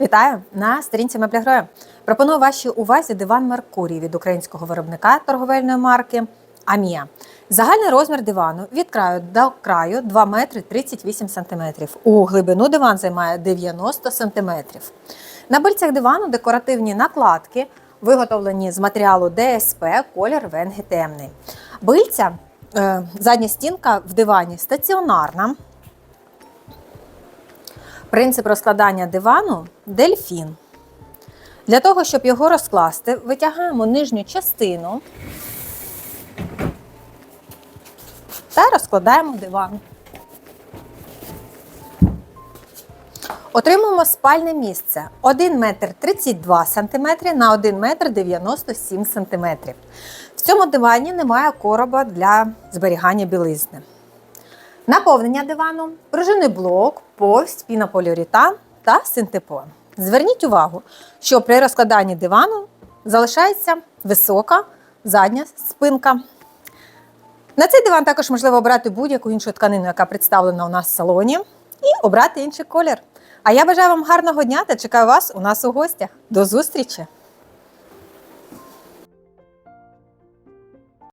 Вітаю на сторінці Меблягроя. Пропоную вашій увазі диван Меркурій від українського виробника торговельної марки Амія. Загальний розмір дивану від краю до краю 2 метри 38 сантиметрів. У глибину диван займає 90 сантиметрів. На бильцях дивану декоративні накладки, виготовлені з матеріалу ДСП, колір венги темний. Бильця, е, задня стінка в дивані стаціонарна. Принцип розкладання дивану дельфін. Для того, щоб його розкласти, витягаємо нижню частину та розкладаємо диван. Отримуємо спальне місце 1 метр 32 см на 1 метр 97 см. В цьому дивані немає короба для зберігання білизни. Наповнення дивану, пружинний блок, повсть, пінополіуретан та синтепон. Зверніть увагу, що при розкладанні дивану залишається висока задня спинка. На цей диван також можливо обрати будь-яку іншу тканину, яка представлена у нас в салоні, і обрати інший колір. А я бажаю вам гарного дня та чекаю вас у нас у гостях. До зустрічі!